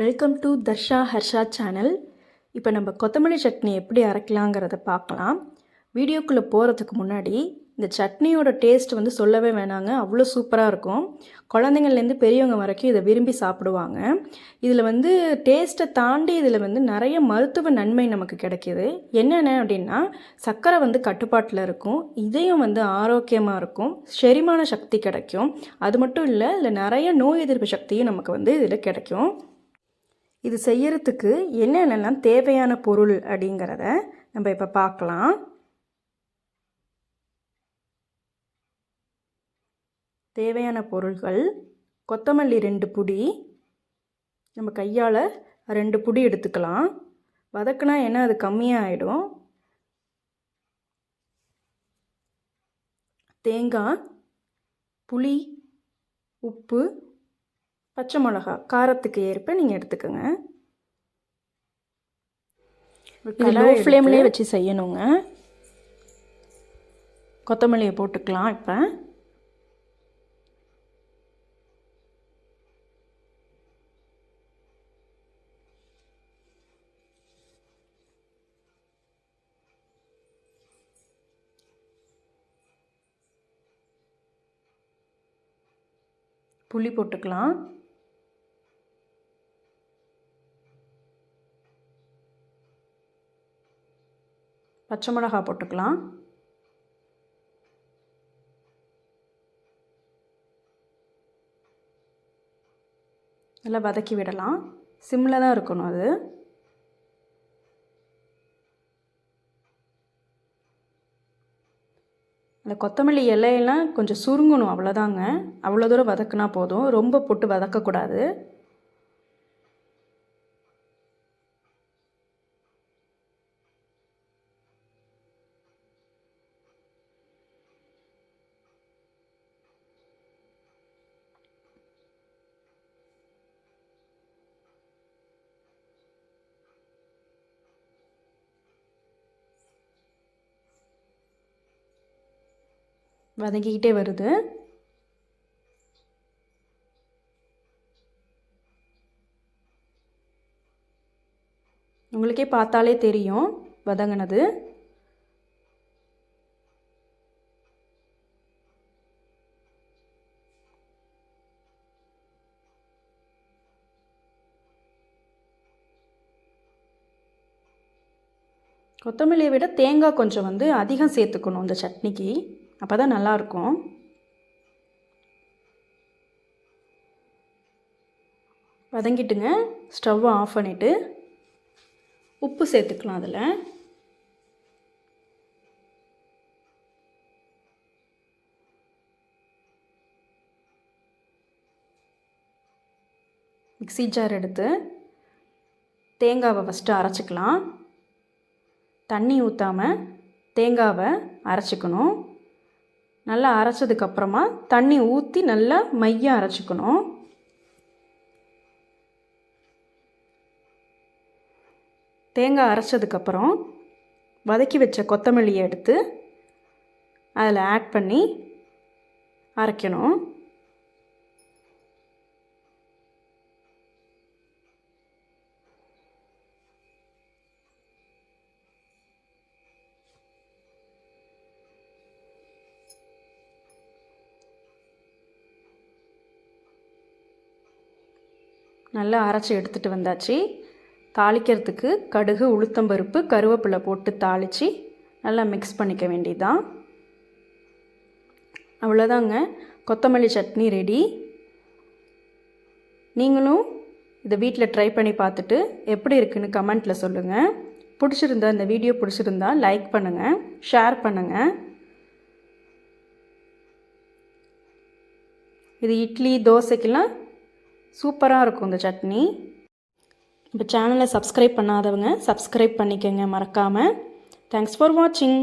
Welcome to Darsha Harsha channel இப்போ நம்ம கொத்தமல்லி சட்னி எப்படி அரைக்கலாங்கிறத பார்க்கலாம். வீடியோக்குள்ளே போகிறதுக்கு முன்னாடி இந்த சட்னியோட டேஸ்ட் வந்து சொல்லவே வேணாங்க. அவ்வளோ சூப்பராக இருக்கும். குழந்தைங்கள்லேருந்து பெரியவங்க வரைக்கும் இதை விரும்பி சாப்பிடுவாங்க. இதில் வந்து டேஸ்ட்டை தாண்டி இதில் வந்து நிறைய மருத்துவ நன்மை நமக்கு கிடைக்கிது. என்னென்ன அப்படின்னா சர்க்கரை வந்து கட்டுப்பாட்டில் இருக்கும். இதயம் வந்து ஆரோக்கியமாக இருக்கும். செரிமான சக்தி கிடைக்கும். அது மட்டும் இல்லை இதில் நிறைய நோய் எதிர்ப்பு சக்தியும் நமக்கு வந்து இதில் கிடைக்கும். இது செய்யறதுக்கு என்னென்னலாம் தேவையான பொருள் அப்படிங்கிறத நம்ம இப்போ பார்க்கலாம். தேவையான பொருள்கள் கொத்தமல்லி ரெண்டு புடி நம்ம கையால் ரெண்டு புடி எடுத்துக்கலாம். வதக்குனா என்ன? அது கம்மியாக ஆகிடும் தேங்காய் புளி உப்பு பச்சை மிளகா காரத்துக்கு ஏற்ப நீங்கள் எடுத்துக்கோங்க. இது லோ ஃப்ளேம்லேயே வச்சு செய்யணுங்க. கொத்தமல்லியை போட்டுக்கலாம் இப்போ. புளி போட்டுக்கலாம். பச்சை மிளகா போட்டுக்கலாம். நல்லா வதக்கி விடலாம். சிம்மில் தான் இருக்கணும் அது. அந்த கொத்தமல்லி இலையெல்லாம் கொஞ்சம் சுருங்கணும் அவ்வளோதாங்க அவ்வளோ தூரம் வதக்குனா போதும். ரொம்ப போட்டு வதக்கக்கூடாது. வதங்கிக்கிட்டே வருது. உங்களுக்கே பார்த்தாலே தெரியும் வதங்கினது. கொத்தமல்லியை விட தேங்காய் கொஞ்சம் வந்து அதிகம் சேர்த்துக்கணும் இந்த சட்னிக்கு. அப்போ தான் நல்லாயிருக்கும் வதங்கிட்டுங்க. ஸ்டவ்வை ஆஃப் பண்ணிவிட்டு உப்பு சேர்த்துக்கலாம் அதில். மிக்சி ஜார் எடுத்து தேங்காவை ஃபஸ்ட்டு அரைச்சிக்கலாம். தண்ணி ஊற்றாமல் தேங்காவை அரைச்சிக்கணும். நல்லா அரைச்சதுக்கப்புறமா தண்ணி ஊற்றி நல்லா மையம் அரைச்சிக்கணும். தேங்காய் அரைச்சதுக்கப்புறம் வதக்கி வச்ச கொத்தமல்லியை எடுத்து அதில் ஆட் பண்ணி அரைக்கணும். நல்லா அரைச்சி எடுத்துகிட்டு வந்தாச்சு. தாளிக்கிறதுக்கு கடுகு உளுத்தம்பருப்பு கருவேப்பிலை போட்டு தாளித்து நல்லா மிக்ஸ் பண்ணிக்க வேண்டியதுதான். அவ்வளோதாங்க கொத்தமல்லி சட்னி ரெடி நீங்களும் இதை வீட்டில் ட்ரை பண்ணி பார்த்துட்டு எப்படி இருக்குன்னு கமெண்ட்டில் சொல்லுங்கள் பிடிச்சிருந்தா இந்த வீடியோ பிடிச்சிருந்தா லைக் பண்ணுங்கள் ஷேர் பண்ணுங்கள் இது இட்லி தோசைக்கெல்லாம் சூப்பராக இருக்கும் இந்த சட்னி. இப்போ சேனலை சப்ஸ்கிரைப் பண்ணாதவங்க சப்ஸ்கிரைப் பண்ணிக்கோங்க மறக்காமல் தேங்க்ஸ் ஃபார் வாட்சிங்